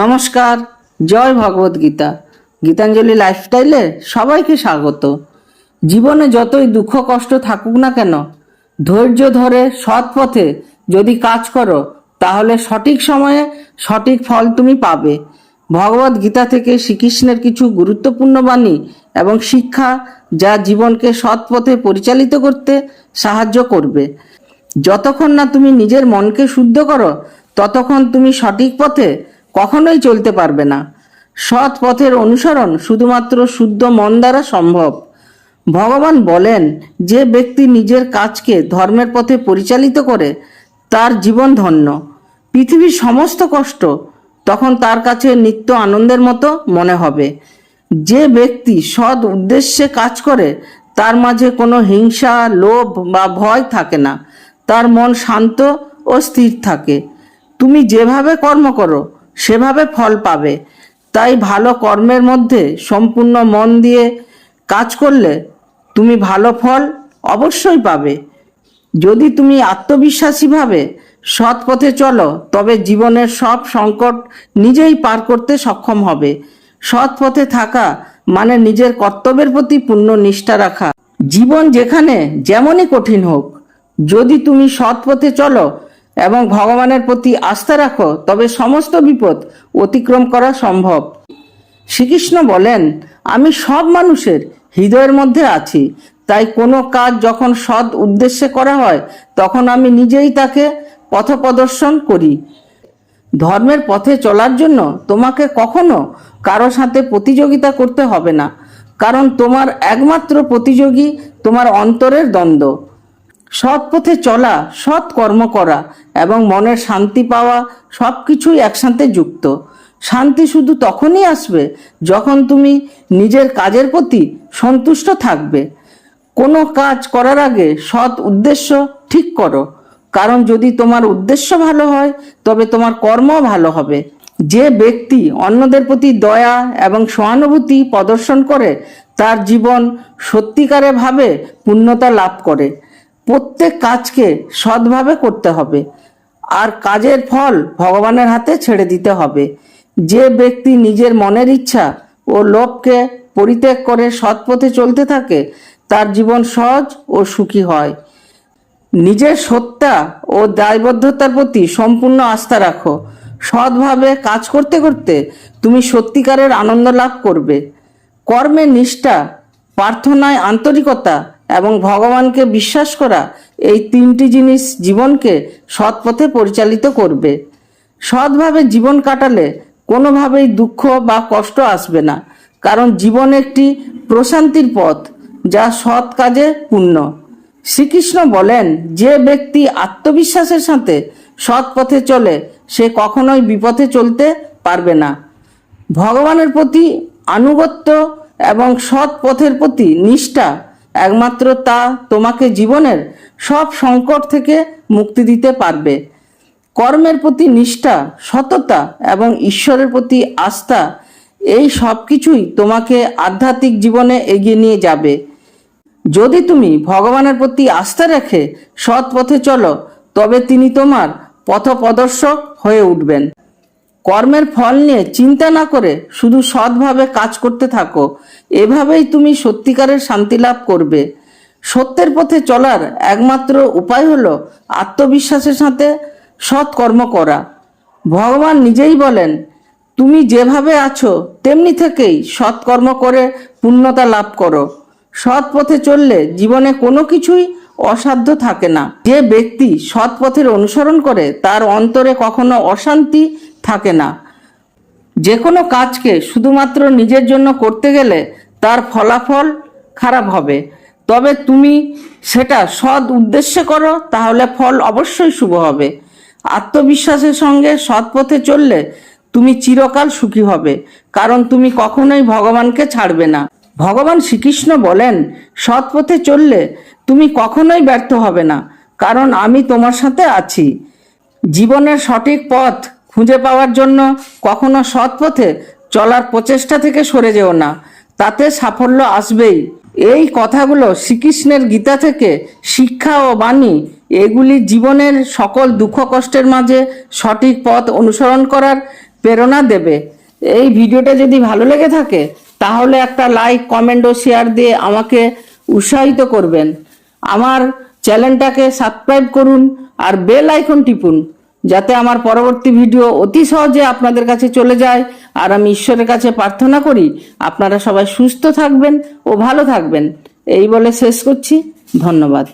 নমস্কার, জয় ভগবত গীতা। গীতাঞ্জলি লাইফস্টাইলে সবাইকে স্বাগত। জীবনে যতই দুঃখ কষ্ট থাকুক না কেন, ধৈর্য ধরে সৎ পথে যদি কাজ করো, তাহলে সঠিক সময়ে সঠিক ফল তুমি পাবে। ভগবত গীতা থেকে শ্রীকৃষ্ণের কিছু গুরুত্বপূর্ণ বাণী এবং শিক্ষা যা জীবনকে সৎ পথে পরিচালিত করতে সাহায্য করবে। যতক্ষণ না তুমি নিজের মনকে শুদ্ধ করো, ততক্ষণ তুমি সঠিক পথে কখনোই চলতে পারবে না। সৎ পথের অনুসরণ শুধুমাত্র শুদ্ধ মন দ্বারা সম্ভব। ভগবান বলেন, যে ব্যক্তি নিজের কাজকে ধর্মের পথে পরিচালিত করে, তার জীবন ধন্য। পৃথিবীর সমস্ত কষ্ট তখন তার কাছে নিত্য আনন্দের মতো মনে হবে। যে ব্যক্তি সৎ উদ্দেশ্যে কাজ করে, তার মাঝে কোনো হিংসা, লোভ বা ভয় থাকে না। তার মন শান্ত ও স্থির থাকে। তুমি যেভাবে কর্ম করো সেভাবে ফল পাবে। তাই ভালো কর্মের মধ্যে সম্পূর্ণ মন দিয়ে কাজ করলে তুমি ভালো ফল অবশ্যই পাবে। যদি তুমি আত্মবিশ্বাসীভাবে সৎ পথে চলো, তবে জীবনের সব সংকট নিজেই পার করতে সক্ষম হবে। সৎ পথে থাকা মানে নিজের কর্তব্যের প্রতি পূর্ণ নিষ্ঠা রাখা। জীবন যেখানে, যেমনই কঠিন হোক, যদি তুমি সৎ পথে চলো এবং ভগবানের প্রতি আস্থা রাখো, তবে সমস্ত বিপদ অতিক্রম করা সম্ভব। শ্রীকৃষ্ণ বলেন, আমি সব মানুষের হৃদয়ের মধ্যে আছি। তাই কোনো কাজ যখন সৎ উদ্দেশ্যে করা হয়, তখন আমি নিজেই তাকে পথপ্রদর্শন করি। ধর্মের পথে চলার জন্য তোমাকে কখনো কারও সাথে প্রতিযোগিতা করতে হবে না। কারণ তোমার একমাত্র প্রতিযোগী তোমার অন্তরের দ্বন্দ্ব। সৎ পথে চলা, সৎ কর্ম করা এবং মনের শান্তি পাওয়া সব কিছুই একসাথে যুক্ত। শান্তি শুধু তখনই আসবে যখন তুমি নিজের কাজের প্রতি সন্তুষ্ট থাকবে। কোনো কাজ করার আগে সৎ উদ্দেশ্য ঠিক করো। কারণ যদি তোমার উদ্দেশ্য ভালো হয়, তবে তোমার কর্মও ভালো হবে। যে ব্যক্তি অন্যদের প্রতি দয়া এবং সহানুভূতি প্রদর্শন করে, তার জীবন সত্যিকারে ভাবে পূর্ণতা লাভ করে। প্রত্যেক কাজকে সৎভাবে করতে হবে। আর কাজের ফল ভগবানের হাতে ছেড়ে দিতে হবে। যে ব্যক্তি নিজের মনের ইচ্ছা ও লোভকে পরিত্যাগ করে সৎ পথে চলতে থাকে, তার জীবন সহজ ও সুখী হয়। নিজের সত্তা ও দায়বদ্ধতার প্রতি সম্পূর্ণ আস্থা রাখো। সৎভাবে কাজ করতে করতে তুমি সত্যিকারের আনন্দ লাভ করবে। কর্মে নিষ্ঠা, প্রার্থনায় আন্তরিকতা এবং ভগবানকে বিশ্বাস করা এই তিনটি জিনিস জীবনকে সৎ পথে পরিচালিত করবে। সৎভাবে জীবন কাটালে কোনোভাবেই দুঃখ বা কষ্ট আসবে না, কারণ জীবন একটি প্রশান্তির পথ যা সৎ কাজে পূর্ণ। শ্রীকৃষ্ণ বলেন, যে ব্যক্তি আত্মবিশ্বাসের সাথে সৎ পথে চলে, সে কখনোই বিপথে চলতে পারবে না। ভগবানের প্রতি আনুগত্য এবং সৎ পথের প্রতি নিষ্ঠা একমাত্র তা তোমাকে জীবনের সব সংকট থেকে মুক্তি দিতে পারবে। কর্মের প্রতি নিষ্ঠা, সততা এবং ঈশ্বরের প্রতি আস্থা, এই সব কিছুই তোমাকে আধ্যাত্মিক জীবনে এগিয়ে নিয়ে যাবে। যদি তুমি ভগবানের প্রতি আস্থা রেখে সৎ পথে চলো, তবে তিনি তোমার পথ প্রদর্শক হয়ে উঠবেন। কর্মের ফল নিয়ে চিন্তা না করে শুধু সৎভাবে কাজ করতে থাকো। এভাবেই তুমি সত্যিকারের শান্তি লাভ করবে। সত্যের পথে চলার একমাত্র উপায় হলো আত্মবিশ্বাসের সাথে সৎ কর্ম করা। ভগবান নিজেই বলেন, তুমি যেভাবে আছো, তেমনি থেকেই সৎকর্ম করে পূর্ণতা লাভ করো। সৎ পথে চললে জীবনে কোনো কিছুই অসাধ্য থাকে না। যে ব্যক্তি সৎ পথের অনুসরণ করে, তার অন্তরে কখনো অশান্তি থাকে না। যে কোনো কাজকে শুধুমাত্র নিজের জন্য করতে গেলে তার ফলাফল খারাপ হবে। তবে তুমি সেটা সৎ উদ্দেশ্যে করো, তাহলে ফল অবশ্যই শুভ হবে। আত্মবিশ্বাসের সঙ্গে সৎ পথে চললে তুমি চিরকাল সুখী হবে, কারণ তুমি কখনোই ভগবানকে ছাড়বে না। ভগবান শ্রীকৃষ্ণ বলেন, সৎ পথে চললে তুমি কখনোই ব্যর্থ হবে না, কারণ আমি তোমার সাথে আছি। জীবনের সঠিক পথ খুঁজে পাওয়ার জন্য কখনো সৎ পথে চলার প্রচেষ্টা থেকে সরে যেও না, তাতে সাফল্য আসবেই। এই কথাগুলো শ্রীকৃষ্ণের গীতা থেকে শিক্ষা ও বাণী, এগুলি জীবনের সকল দুঃখ কষ্টের মাঝে সঠিক পথ অনুসরণ করার প্রেরণা দেবে। এই ভিডিওটা যদি ভালো লেগে থাকে তাহলে একটা লাইক কমেন্ট ও শেয়ার দিয়ে আমাকে উৎসাহিত করবেন। আমার চ্যানেলটাকে সাবস্ক্রাইব করুন আর বেল আইকন টিপুন, যাতে আমার পরবর্তী ভিডিও অতি সহজে আপনাদের কাছে চলে যায়। আর আমি ঈশ্বরের কাছে প্রার্থনা করি, আপনারা সবাই সুস্থ থাকবেন ও ভালো থাকবেন। এই বলে শেষ করছি। ধন্যবাদ।